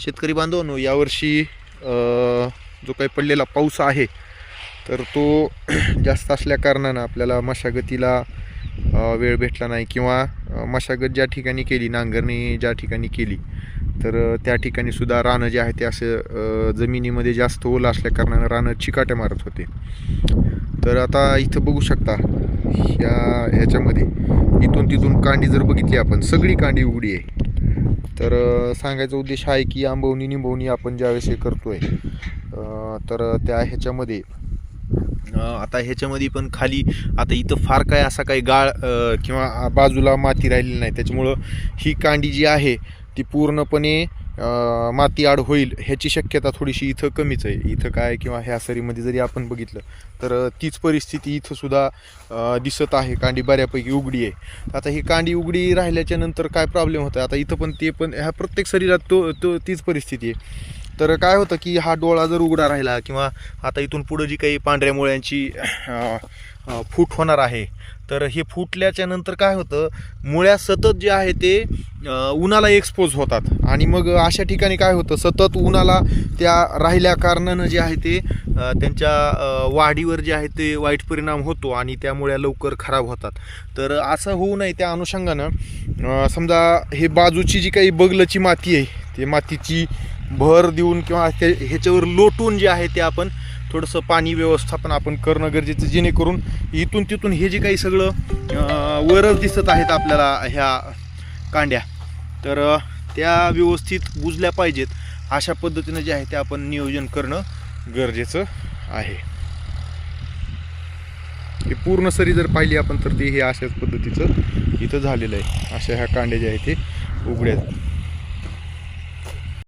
शेतकरी बांधवांनो यावर्षी जो काही पडलेला पाऊस आहे तर तो जास्त असल्याकारणानं आपल्याला मशागतीला वेळ भेटला नाही किंवा मशागत ज्या ठिकाणी केली नांगरणी ज्या ठिकाणी केली तर त्या ठिकाणी सुद्धा रानं जे आहे ते असं जमिनीमध्ये जास्त ओलं असल्याकारणानं रानं चिकाट्या मारत होते. तर आता इथं बघू शकता ह्या ह्याच्यामध्ये इथून तिथून कांडी जर बघितली आपण सगळी कांडी उघडी आहे. तर सांगायचा उद्देश आहे की आंबवणी निंबवणी आपण ज्यावेळेस हे करतोय आहे तर त्या ह्याच्यामध्ये आता ह्याच्यामध्ये पण खाली आता इथं फार काय असा काही गाळ किंवा बाजूला माती राहिलेली नाही. त्याच्यामुळं ही कांडी जी आहे ती पूर्णपणे माती आड होईल ह्याची शक्यता थोडीशी इथं कमीच आहे. इथं काय किंवा ह्या सरीमध्ये जरी आपण बघितलं तर तीच परिस्थिती इथं सुद्धा दिसत आहे. कांडी बऱ्यापैकी उघडी आहे. आता ही कांडी उघडी राहिल्याच्या नंतर काय प्रॉब्लेम होतं आता इथं पण ते पण ह्या प्रत्येक शरीरात तो तो तीच परिस्थिती आहे. तर काय होतं की हा डोळा जर उघडा राहिला किंवा आता इथून पुढं जी काही पांढऱ्या मुळ्यांची फूट होणार आहे तर हे फुटल्याच्या नंतर काय होतं मुळ्या सतत जे आहे ते उन्हाला एक्सपोज होतात. आणि मग अशा ठिकाणी काय होतं सतत उन्हाला त्या राहिल्या कारणानं जे आहे ते त्यांच्या वाढीवर जे आहे ते वाईट परिणाम होतो आणि त्या मुळ्या लवकर खराब होतात. तर असं होऊ नये त्या अनुषंगानं. समजा हे बाजूची जी काही बगलची माती आहे ते मातीची भर देऊन किंवा ते ह्याच्यावर लोटून जे आहे ते आपण थोडंसं पाणी व्यवस्थापन आपण करणं गरजेचं जेणेकरून इथून तिथून हे जे काही सगळं वरच दिसत आहेत आपल्याला ह्या कांड्या. तर त्या व्यवस्थित बुजल्या पाहिजेत. अशा पद्धतीनं जे आहे ते आपण नियोजन करणं गरजेचं आहे. हे पूर्ण सरी जर पाहिली आपण तर ते हे अशाच पद्धतीचं इथं झालेलं आहे. अशा ह्या कांड्या ज्या आहेत ते उघड्या आहेत.